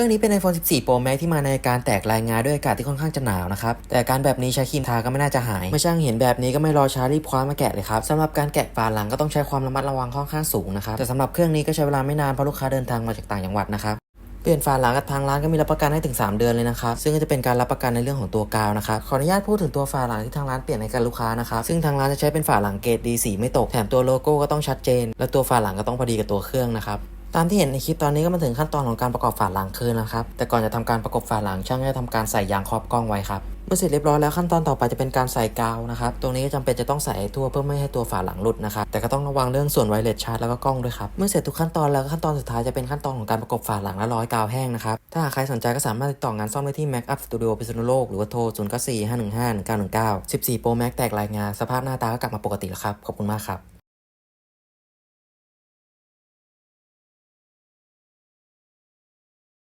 รื่องนี้เป็น iPhone 14 Pro Max ที่มาในการแตกรายงานด้วยอากาศที่ค่อนข้างจะหนาวนะครับ แต่การแบบนี้ใช้ครีมทาก็ไม่น่าจะหาย เมื่อช่างเห็นแบบนี้ก็ไม่รอช้ารีบคว้ามาแกะเลยครับสำหรับการแกะฝาหลังก็ต้องใช้ความระมัดระวังค่อนข้างสูงนะครับ แต่สำหรับเครื่องนี้ก็ใช้เวลาไม่นานเพราะลูกค้าเดินทางมาจากต่างจังหวัดนะครับเปลี่ยนฝาหลังกับทางร้านก็มีรับประกันให้ถึง 3 เดือนเลยนะครับ ซึ่งก็จะเป็นการรับประกันในเรื่องของตัวกาวนะครับ ขออนุญาตพูดถึงตัวฝาหลังที่ทางร้านเปลี่ยนให้กับลูกค้านะครับ ซึ่งทางร้านจะใช้เป็นฝาหลังเกรดดีสีไม่ตก แถมตัวโลโก้ก็ต้องชัดเจน และตัวฝาหลังก็ต้องพอดีกับตัวเครื่องนะครับ ตามที่เห็นในคลิปตอนนี้ก็มาถึงขั้นตอนของการประกอบฝาหลังคืนนะครับ แต่ก่อนจะทำการประกอบฝาหลังช่างจะทำการใส่ยางครอบกล้องไว้ครับเมื่อเสร็จเรียบร้อยแล้วขั้นตอนต่อไปจะเป็นการใส่กาวนะครับตรงนี้ก็จำเป็นจะต้องใส่ทั่วเพื่อไม่ให้ตัวฝาหลังหลุดนะครับแต่ก็ต้องระวังเรื่องส่วนไวเลสชาร์จแล้วก็กล้องด้วยครับเมื่อเสร็จทุกขั้นตอนแล้วขั้นตอนสุดท้ายจะเป็นขั้นตอนของการประกบฝาหลังและร้อยกาวแห้งนะครับถ้าหากใครสนใจก็สามารถติดต่องานซ่อมได้ที่ Mac Up Studio พิษณุโลกหรือว่าโทร 0 9 4 5 1 5 1 9 1 9 14 Pro Max แตกรายงานสภาพหน้าตาก็กลับมาปกติแล้วครับขอบคุณมากครับ